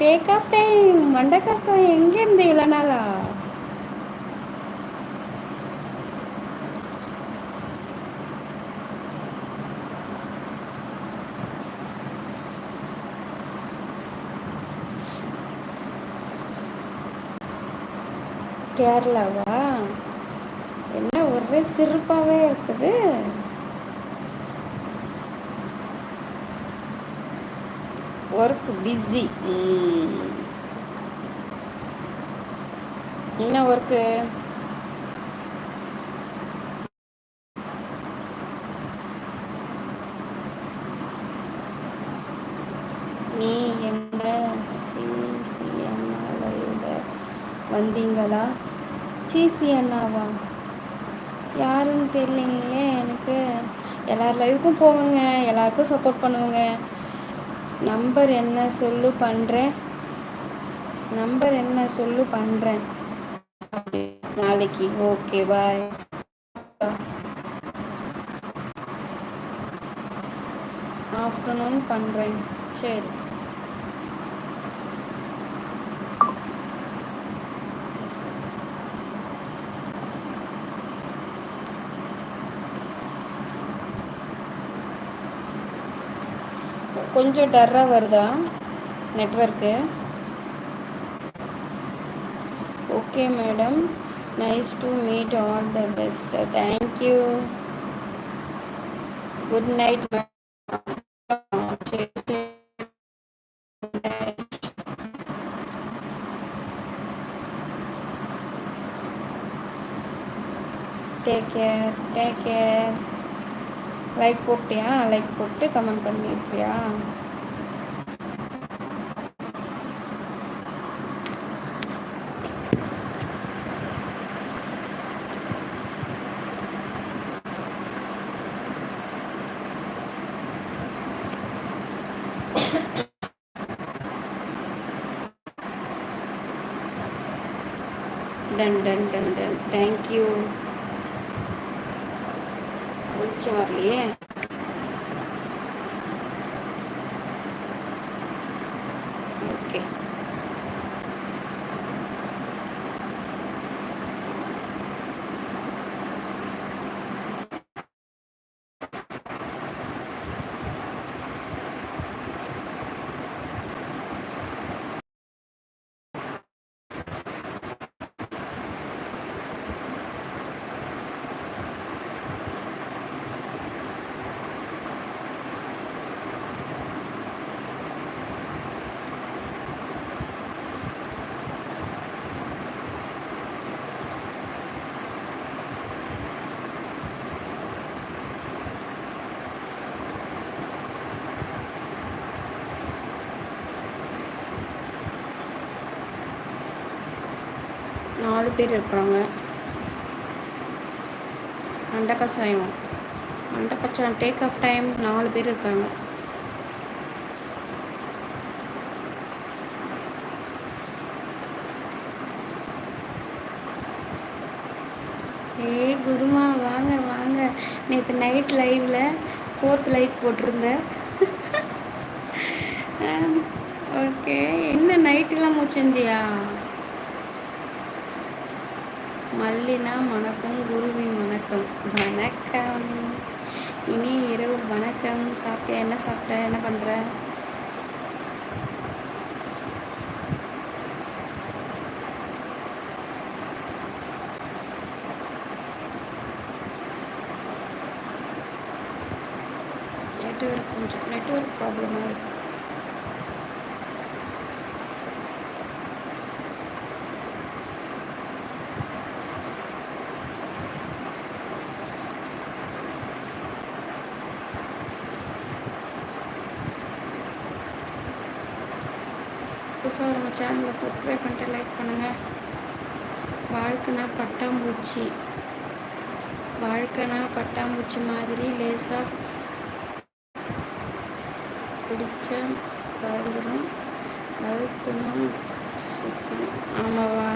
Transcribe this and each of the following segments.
Take off time மண்டக்காசம் எங்கே இருந்து இவ்வளோ நாளா? கேரளாவா? என்ன ஒரே சிறப்பாகவே இருக்குது. Work busy hmm. என்ன ஒர்க்கு நீ எங்க சிசிஎன்ஆலையோட வந்தீங்களா? சிசி அண்ணாவா யாருன்னு தெரியலங்களே எனக்கு. எல்லார் லைவுக்கும் போவேங்க எல்லாருக்கும் சப்போர்ட் பண்ணுவேங்க. நம்பர் என்ன சொல்லு பண்ணுறேன் நம்பர் என்ன சொல்லு பண்ணுறேன் நாளைக்கு. ஓகே பாய் ஆஃப்டர்நூன் பண்ணுறேன் சரி. கொஞ்சம் டர்ராக வருதா network okay madam. Nice to meet all the best thank you good night take care take care like போட்டியா? லைக் போட்டு comment பண்ணியிருக்கியா done done done done thank you வெளிச்சம் चलिए நாலு பேர் இருக்கிறாங்க. அண்ட கஷாயம் அண்ட கஷாயம் டேக் ஆஃப் டைம் நாலு பேர் இருக்காங்க. ஏ குருமா வாங்க வாங்க. நேற்று நைட் லைவில் ஃபோர்த் லைக் போட்டிருந்தேன். ஓகே என்ன நைட்டெல்லாம் மூச்சிருந்தியா மல்லினா வணக்கம் குருவின் வணக்கம். வணக்கம். இனி இரவு வணக்கம். சாப்பிட்டியா? என்ன சாப்பிட்ட? என்ன பண்ணுற நெட்ஒர்க் கொஞ்சம் நெட்ஒர்க் ப்ராப்ளமாக இருக்குது புதுசாக நம்ம சேனலை சப்ஸ்கிரைப் பண்ணிட்டு லைக் பண்ணுங்கள் வாழ்க்கைனா பட்டாம்பூச்சி. வாழ்க்கைனா பட்டாம்பூச்சி மாதிரி லேசாக பிடிச்ச பறந்துடும் அதுக்குன்னா சுத்தணும் ஆமாவா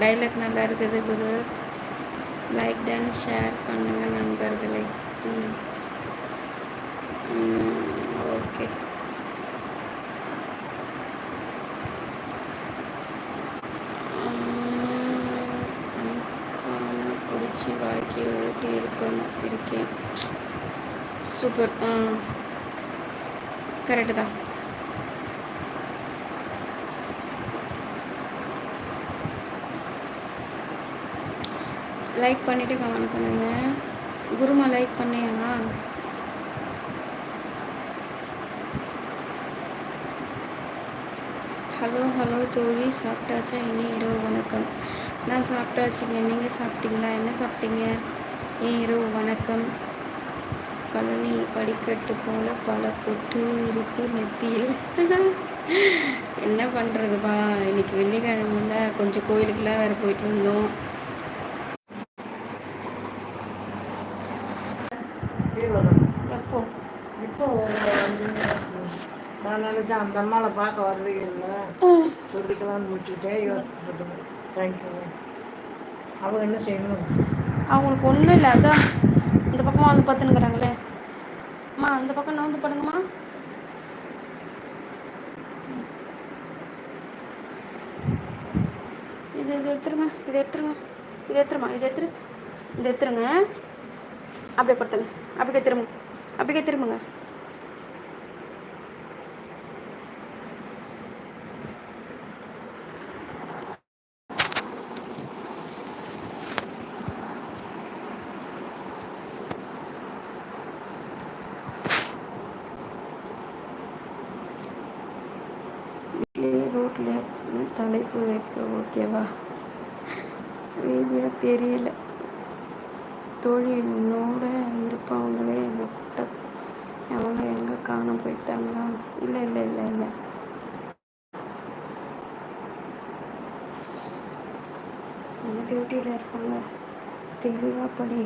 டைலாக் நல்லா இருக்குது குரு. லைக் டன் ஷேர் பண்ணுங்கள் நண்பர்களை. ம். ஓகே ஓகே இருக்கும் இருக்கேன். சூப்பர் ஆ கரெக்டு தான். லைக் பண்ணிவிட்டு கமெண்ட் பண்ணுங்கள் குருமா லைக் பண்ணியா ஹலோ ஹலோ தோழி. சாப்பிட்டாச்சா? இனி இரவு வணக்கம். நான் சாப்பிட்டாச்சுங்க. நீங்கள் சாப்பிட்டீங்களா? என்ன சாப்பிட்டீங்க? இரவு வணக்கம். பழனி படிக்கட்டு போல பல பொட்டு இருக்கு நெத்தியில். என்ன பண்ணுறதுப்பா இன்னைக்கு வெள்ளிக்கிழமைல கொஞ்சம் கோயிலுக்கெல்லாம் வேறு போயிட்டு வந்தோம். நான் நினைச்சேன் அந்த அம்மாவை பார்க்க வருவீங்கல்ல சொல்லிக்கலாம்னு முடிச்சுட்டே யோசிச்சுட்டு தேங்க்யூ அவங்க என்ன செய்யணும்? அவங்களுக்கு ஒன்றும் இல்லை அதான். இந்த பக்கம் வந்து பார்த்துன்னுக்குறாங்களே அம்மா அந்த பக்கம் நான் வந்து படுங்கம்மா. இது இது எடுத்துருங்க இது எடுத்துருங்க. இது எடுத்துருமா இது எடுத்துரு. இது எடுத்துருங்க. அப்படியே படுத்துங்க. அப்படியே திரும்ப அப்படியே திரும்புங்க வீட்லேயே ரோட்டில் தலைப்பு வைக்க ஓகேவா? வீடியோ தெரியல. தோழி என்னோட இருப்பவங்களே முட்டை அவங்க எங்கே காண போயிட்டாங்களா? இல்லை இல்லை இல்லை இல்லை. நம்ம டியூட்டியில் இருப்பாங்க தெளிவாக படி.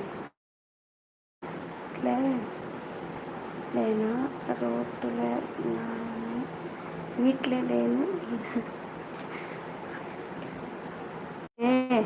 இல்லைன்னா ரோட்டில் நான் வீட்டில் இல்லைன்னு ஏ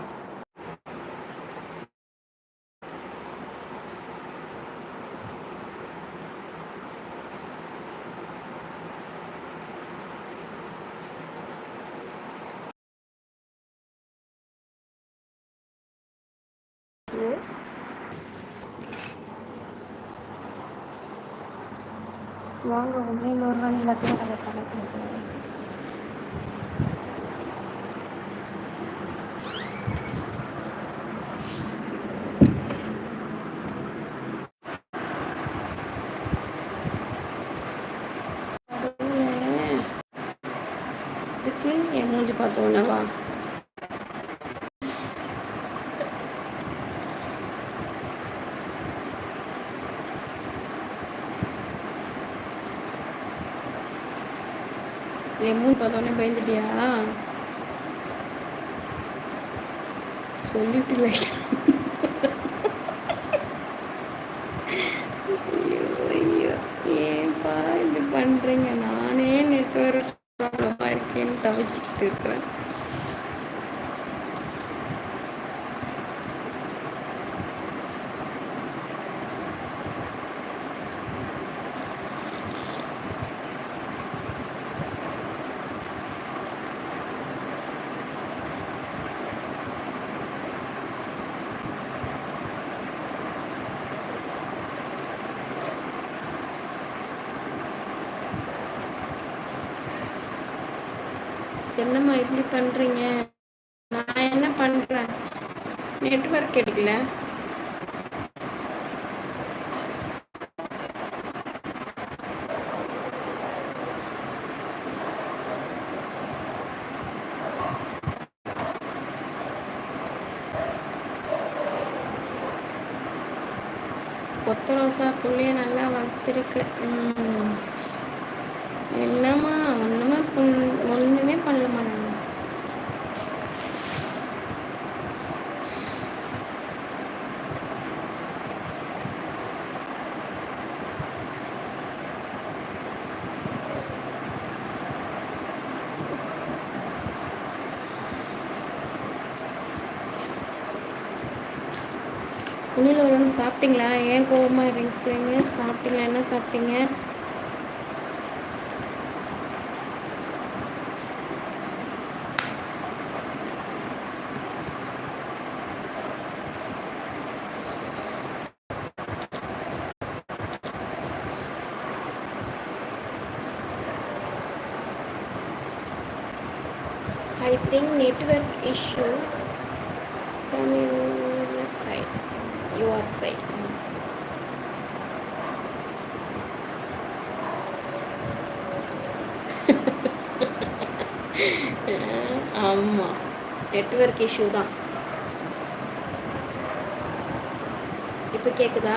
வாங்க உண்மை இன்னொரு நாள் எல்லாத்தையும் அதை கணக்கு என் மூஞ்சி பார்த்த உடனே வா பார்த்த உடனே பயந்துட்டியா? சொல்லிட்டு லைட்டா ஐயோ ஐயோ. ஏன்பா இப்படி பண்ணுறீங்க நானே நெட்ஒர்க் ப்ராப்ளமாக இருக்கேன்னு தவிச்சிக்கிட்டு இருக்கிறேன். என்னம்மா இப்படி பண்ணுறீங்க நான் என்ன பண்ணுறேன் நெட்ஒர்க் எடுக்கல. கொத்த ரோசா புள்ளைய நல்லா வளர்த்துருக்கு. என்னம்மா ஒன்றுமே ஒன்றுமே பண்ணலமா நான் உன்னில் ஒரு சாப்பிட்டீங்களா? ஏன் கோபமாக இருக்கிறீங்க? சாப்பிட்டீங்களா? என்ன சாப்பிட்டீங்க? I think network issue from your side Your side ஆமாம் நெட்ஒர்க் இஷ்யூ தான். இப்போ கேட்குதா